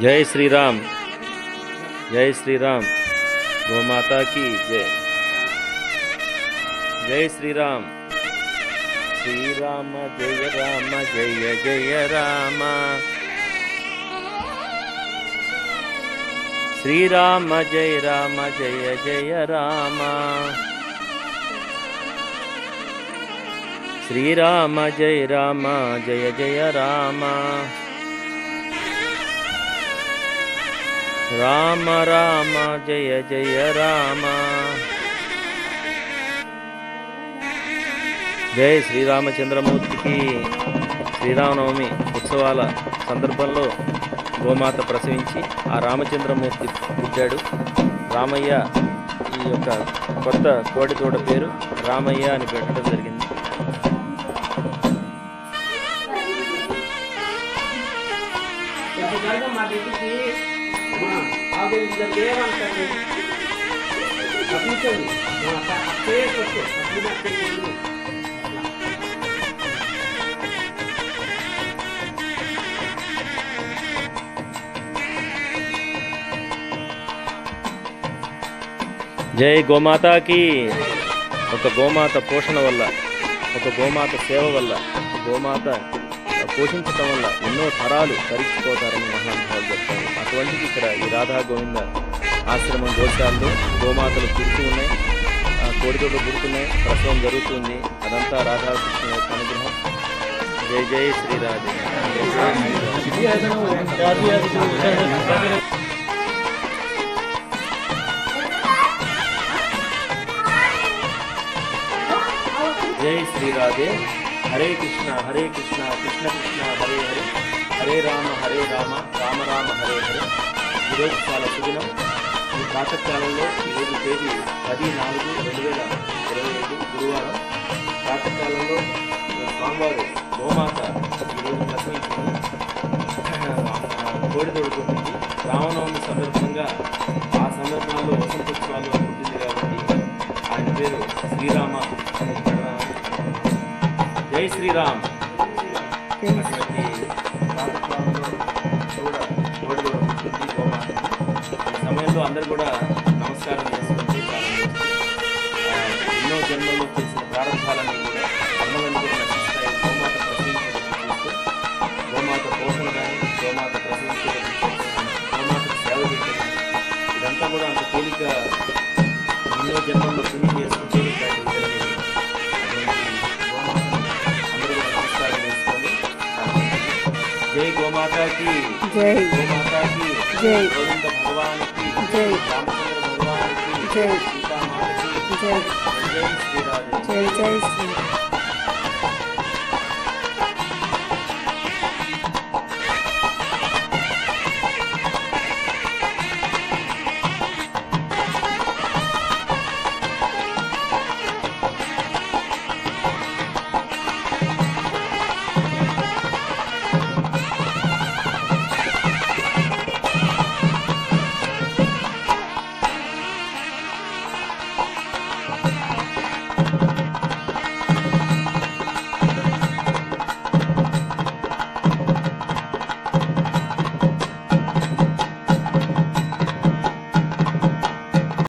जय श्री राम जय श्री राम गौ माता की जय। जय श्री राम श्री राम जय राम, जय जय राम। श्री राम जय राम, जय जय राम। श्री राम जय राम, जय जय राम। రామ రామ జయ జయ రామ. జై శ్రీరామచంద్రమూర్తికి శ్రీరామనవమి ఉత్సవాల సందర్భంలో గోమాత ప్రసవించి ఆ రామచంద్రమూర్తి పుట్టాడు. రామయ్య ఈ యొక్క కొత్త కోడితోడ పేరు రామయ్య అని పెట్టడం జరిగింది. మా దగ్గరికి ఆవుల దేవంతండి కూర్చోండి అక్కడే వచ్చే అప్పుడు అక్కడే జై గోమాతాకి ఒక గోమాత పోషణ వల్ల ఒక గోమాత సేవ వల్ల గోమాత పోషించటం వల్ల ఎన్నో తరాలు తరిచిపోతారని మహానుభావులు చెప్తారు. అటువంటిది ఇక్కడ ఈ రాధా గోవింద ఆశ్రమం గోశాలలో గోమాతలు పుడుతూ ఉన్నాయి. ఆ కోడితోడు పుడుతున్నాయి ప్రసవం జరుగుతుంది. అదంతా రాధాకృష్ణ యొక్క అనుగ్రహం. జై జై శ్రీరాధే జై శ్రీరాధే. హరే కృష్ణ హరే కృష్ణ కృష్ణ కృష్ణ హరే హరే. హరే రామ హరే రామ రామ రామ హరే హరే. ఈరోజు చాలా సుదినం. ఈ ప్రాతకాలంలో ఈరోజు తేదీ పది నాలుగు రెండు వేల ఇరవై ఐదు గురువారం. ప్రాతకాలంలో స్వామివారు గోమాత ఈరోజు ప్రసవించింది కోడి తోడుకుంటుంది రామనవమి సందర్భంగా ఆ సందర్భంలో వసంతోత్సవాలు పుట్టింది కాబట్టి ఆయన పేరు శ్రీరామ. అని జై శ్రీరామ్. అటువంటి ఈ సమయంలో అందరు కూడా నమస్కారం చేసుకుంటూ ఎన్నో జన్మల్లో చేసిన ప్రారంభాలని కూడా కూడా నశిస్తాయి. గోమాత గోమాత పోషణ కానీ గోమాత ప్రసవించేటప్పుడు గోమాత సేవ చేయడం ఇదంతా కూడా అంత తేలిక ఎన్నో జన్మల్లో జై గోమాతాకి జై గోమాతాకి జై. గోవింద భగవానికి జై. రామచంద్ర భగవానికి జై. సీతామాతకి జై జై శ్రీరాధే జై జై శ్రీ